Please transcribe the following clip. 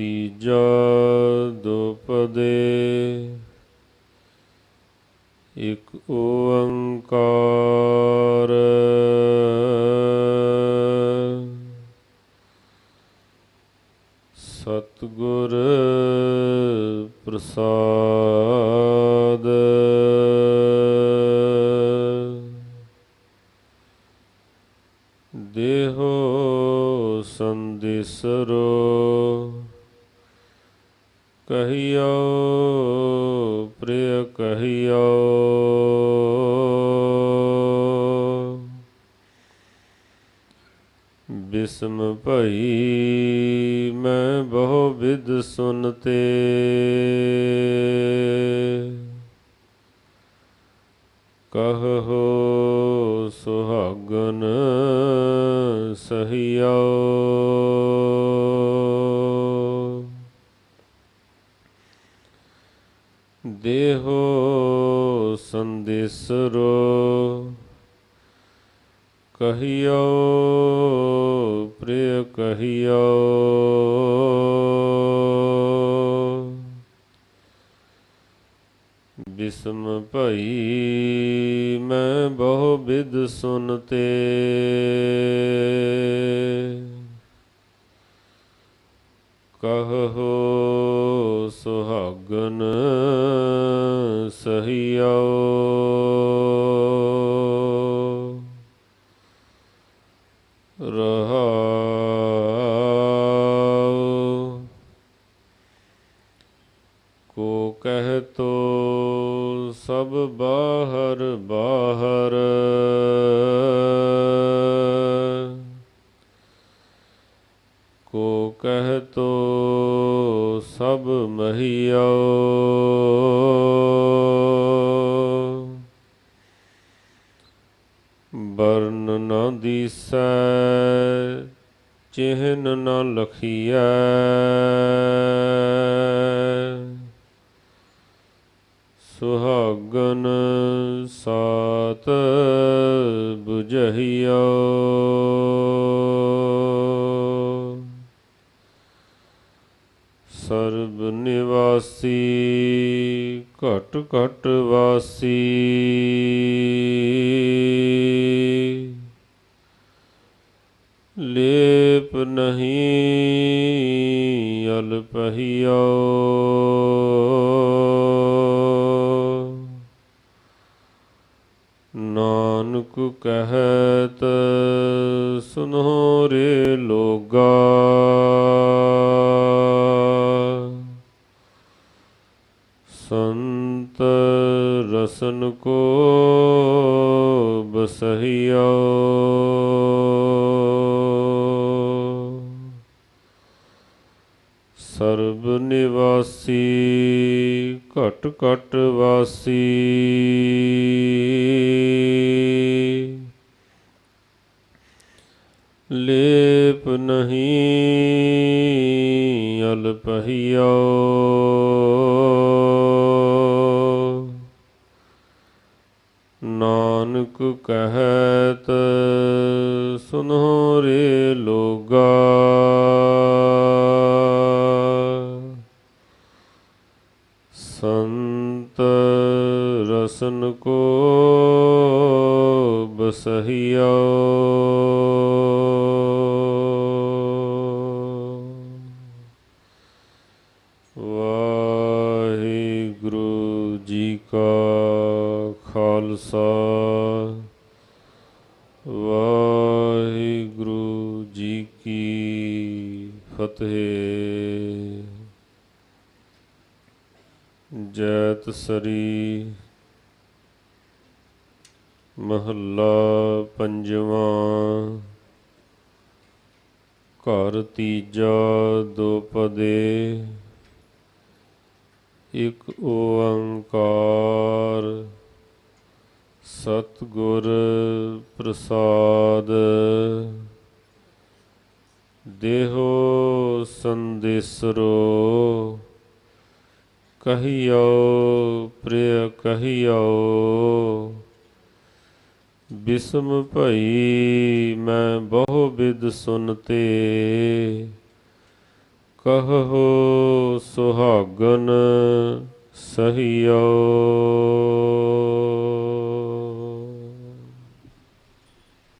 ਤੀਜਾ ਦੁਪਦੇ। ਇਕ ਓੰਕਾਰ। ਸਤਿਗੁਰ ਪ੍ਰਸਾਦ। ਦੇਹੋ ਸੰਦਿਸਰੋ ਕਹੀਓ ਪ੍ਰਿਯ ਕਹੀਓ। ਬਿਸਮ ਭਈ ਮੈਂ ਬਹੁ ਵਿਦ ਸੁਨਤੇ ਦੇਹੋ ਸੰਦੇਸਰੋ ਕਹੀਓ ਪ੍ਰਿਯ ਕਹੀਓ। ਬਿਸਮ ਭਈ ਮੈਂ ਬਹੁ ਵਿਦ ਸੁਨਤੇ। ਕਹੋ ਸੁਹਾਗਨ ਸਹੀਓ। ਰਹਾਉ। ਕੋ ਕਹਿ ਤੋ ਸਭ ਬਾਹਰ ਬਾਹਰ। ਨ ਦੀਸੈ ਚਿਹਨ ਨ ਲਖੀਐ। ਸੁਹਾਗਨ ਸਾਤ 부ਜਹੀਓ ਸਰਬ ਨਿਵਾਸੀ ਘਟ ਘਟ ਵਾਸੀ। ਕਹਤ ਸੁਨੋ ਰੇ ਲੋਗਾ। ਸੰਤ ਰਸਨ ਕੋ ਬਸਹੀਓ ਸਰਬ ਨਿਵਾਸੀ ਘਟ ਘਟ ਵਾਸੀ। ਅਲਪਹੀਓ ਨਾਨਕ ਕਹਤ ਸੁਨੋ ਰੇ ਲੋਗਾ ਸੰਤ ਰਸਨ ਕੋ ਬਸਹੀਓ ਵਾਹਿਗੁਰੂ ਜੀ ਕਾ ਖਾਲਸਾ ਵਾਹਿਗੁਰੂ ਜੀ ਕੀ ਫਤਿਹ। ਜੈਤ ਸਰੀ ਮਹੱਲਾ ਪੰਜਵਾਂ। ਘਰ ਤੀਜਾ ਦੋਪਦੇ ਇਕ ਓੰਕਾਰ ਸਤਿਗੁਰ ਪ੍ਰਸਾਦ। ਦੇਹੋ ਸੰਦੇਸਰੋ, ਕਹੀਓ ਪ੍ਰਿਯ ਕਹੀਓ। ਬਿਸਮ ਭਈ ਮੈਂ ਬਹੁ ਬਿਦ ਸੁਨਤੇ ਕਹੋ ਸੁਹਾਗਨ ਸਹੀਓ